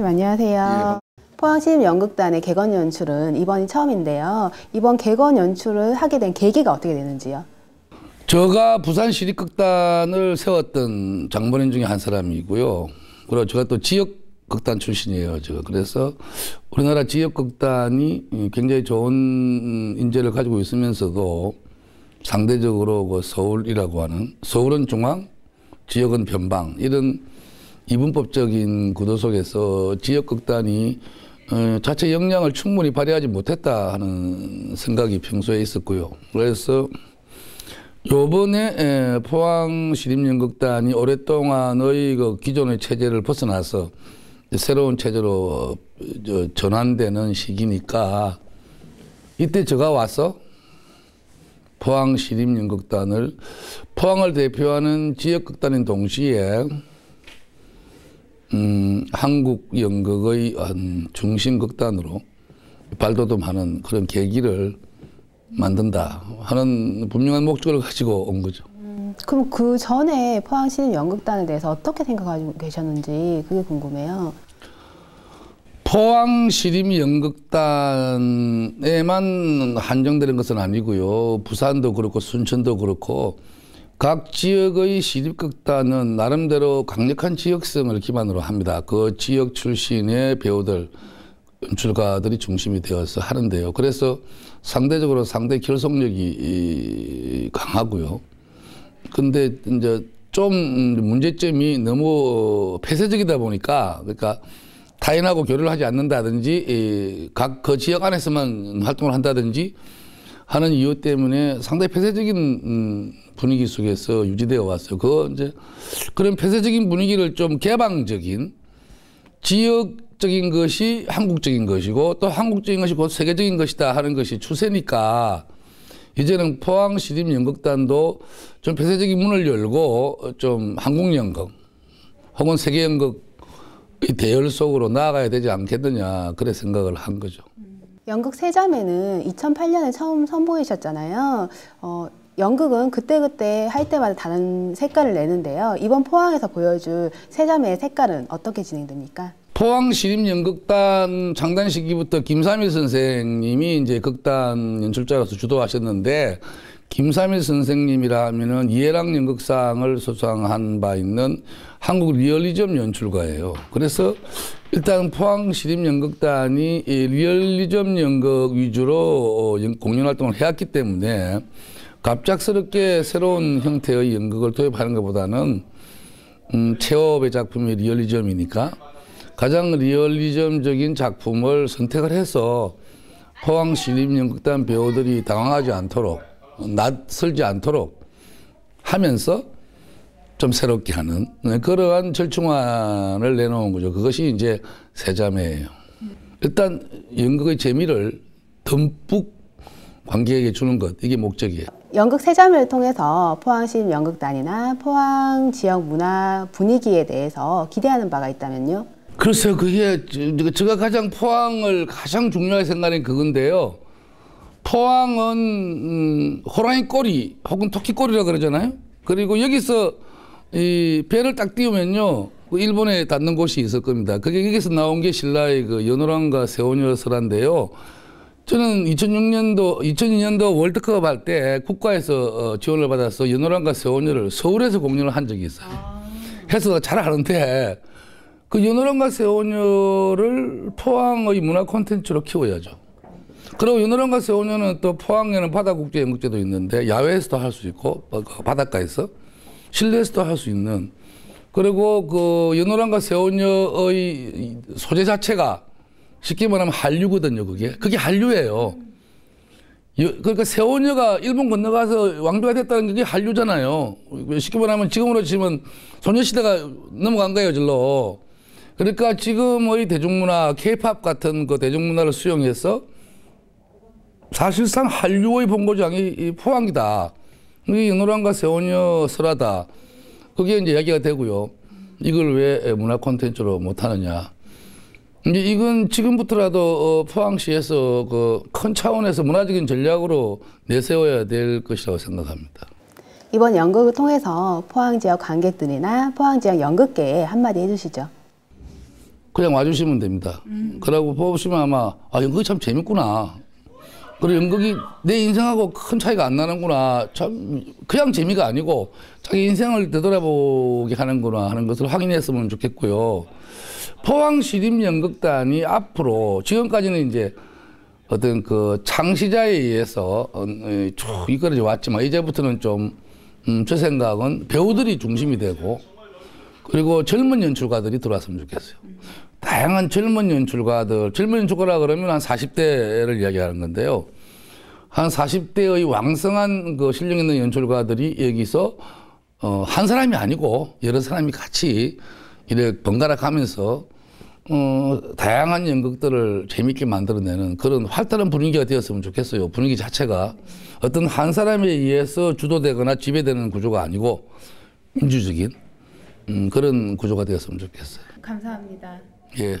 선생님 안녕하세요. 포항시립 연극단의 개건 연출은 이번이 처음인데요. 이번 개건 연출을 하게 된 계기가 어떻게 되는지요? 제가 부산 시립극단을 세웠던 장본인 중에 한 사람이고요. 그리고 제가 또 지역 극단 출신이에요. 제가 그래서 우리나라 지역 극단이 굉장히 좋은 인재를 가지고 있으면서도 상대적으로 그 서울이라고 하는 서울은 중앙, 지역은 변방 이런 이분법적인 구도 속에서 지역 극단이 어, 자체 역량을 충분히 발휘하지 못했다 하는 생각이 평소에 있었고요. 그래서 요번에 포항 시립연극단이 오랫동안의 그 기존의 체제를 벗어나서 새로운 체제로 전환되는 시기니까 이때 제가 와서 포항 시립연극단을 포항을 대표하는 지역극단인 동시에 음, 한국 연극의 한 중심 극단으로 발돋움하는 그런 계기를 만든다 하는 분명한 목적을 가지고 온 거죠. 음, 그럼 그 전에 포항시립 연극단에 대해서 어떻게 생각하고 계셨는지 그게 궁금해요. 포항 시립 연극단에만 한정되는 것은 아니고요. 부산도 그렇고 순천도 그렇고 각 지역의 시립극단은 나름대로 강력한 지역성을 기반으로 합니다. 그 지역 출신의 배우들, 연출가들이 중심이 되어서 하는데요. 그래서 상대적으로 상대 결속력이 강하고요. 근데 이제 좀 문제점이 너무 폐쇄적이다 보니까 그러니까 타인하고 교류를 하지 않는다든지 각 그 지역 안에서만 활동을 한다든지 하는 이유 때문에 상당히 폐쇄적인 음, 분위기 속에서 유지되어 왔어요. 그 이제 그런 폐쇄적인 분위기를 좀 개방적인 지역적인 것이 한국적인 것이고 또 한국적인 것이 곧 세계적인 것이다 하는 것이 추세니까 이제는 포항 시립 연극단도 좀 폐쇄적인 문을 열고 좀 한국 연극 혹은 세계 연극의 대열 속으로 나아가야 되지 않겠느냐 그래 생각을 한 거죠. 연극 세자매는 2008년에 처음 선보이셨잖아요. 어, 연극은 그때그때 할 때마다 다른 색깔을 내는데요. 이번 포항에서 보여줄 세자매의 색깔은 어떻게 진행됩니까? 포항 시립연극단 창단 시기부터 김삼일 선생님이 이제 극단 연출자로서 주도하셨는데 김삼일 선생님이라 하면은 이해랑 연극상을 수상한 바 있는 한국 리얼리즘 연출가예요. 그래서 일단 포항 시립 연극단이 리얼리즘 연극 위주로 어, 공연 활동을 해왔기 때문에 갑작스럽게 새로운 형태의 연극을 도입하는 것보다는 음, 체업의 작품이 리얼리즘이니까 가장 리얼리즘적인 작품을 선택을 해서 포항 시립 연극단 배우들이 당황하지 않도록 낯설지 않도록 하면서 좀 새롭게 하는 네, 그러한 절충안을 내놓은 거죠. 그것이 이제 세자매예요. 일단 연극의 재미를 듬뿍 관객에게 주는 것 이게 목적이에요. 연극 세자매를 통해서 포항시 연극단이나 포항 지역 문화 분위기에 대해서 기대하는 바가 있다면요? 글쎄요, 그게 제가 가장 포항을 가장 중요하게 생각하는 그건데요. 포항은 음, 호랑이 꼬리 혹은 토끼 꼬리라 그러잖아요. 그리고 여기서 이 배를 딱 띄우면요. 그 일본에 닿는 곳이 있을 겁니다. 그게 여기서 나온 게 신라의 그 연호랑과 세오녀 설화인데요. 저는 2006년도, 2002년도 월드컵 할 때 국가에서 어, 지원을 받아서 연호랑과 세오녀를 서울에서 공연을 한 적이 있어요. 해서 잘 아는데 그 연호랑과 세오녀를 포항의 문화 콘텐츠로 키워야죠. 그리고 연호랑과 세오녀는 또 포항에는 바다국제 연극제도 있는데 야외에서도 할 수 있고 어, 그 바닷가에서 실내에서도 할 수 있는 그리고 그 연호랑과 세오녀의 소재 자체가 쉽게 말하면 한류거든요, 그게. 그게 한류예요. 그러니까 세오녀가 일본 건너가서 왕비가 됐다는 게 한류잖아요. 쉽게 말하면 지금으로 치면 소녀시대가 넘어간 거예요, 절로. 그러니까 지금의 대중문화, 케이팝 같은 그 대중문화를 수용해서 사실상 한류의 본고장이 포항이다. 이게 연호랑과 세오녀 설화다. 그게 이제 이야기가 되고요. 이걸 왜 문화 콘텐츠로 못하느냐. 이제 이건 지금부터라도 어, 포항시에서 그 큰 차원에서 문화적인 전략으로 내세워야 될 것이라고 생각합니다. 이번 연극을 통해서 포항 지역 관객들이나 포항 지역 연극계에 한마디 해주시죠. 그냥 와주시면 됩니다. 그러고 보시면 아마 아 연극이 참 재밌구나. 그리고 연극이 내 인생하고 큰 차이가 안 나는구나. 참 그냥 재미가 아니고 자기 인생을 되돌아보게 하는구나 하는 것을 확인했으면 좋겠고요. 포항 시립 연극단이 앞으로 지금까지는 이제 어떤 그 창시자에 의해서 어, 어, 쭉 이끌어져 왔지만 이제부터는 좀, 음, 저 생각은 배우들이 중심이 되고 그리고 젊은 연출가들이 들어왔으면 좋겠어요. 다양한 젊은 연출가들, 젊은 연출가라 그러면 한 40대를 이야기하는 건데요. 한 40대의 왕성한 그 실력 있는 연출가들이 여기서 어, 한 사람이 아니고 여러 사람이 같이 이렇게 번갈아 가면서 어, 다양한 연극들을 재밌게 만들어내는 그런 활달한 분위기가 되었으면 좋겠어요. 분위기 자체가 어떤 한 사람에 의해서 주도되거나 지배되는 구조가 아니고 민주적인 음, 그런 구조가 되었으면 좋겠어요. 감사합니다. 예.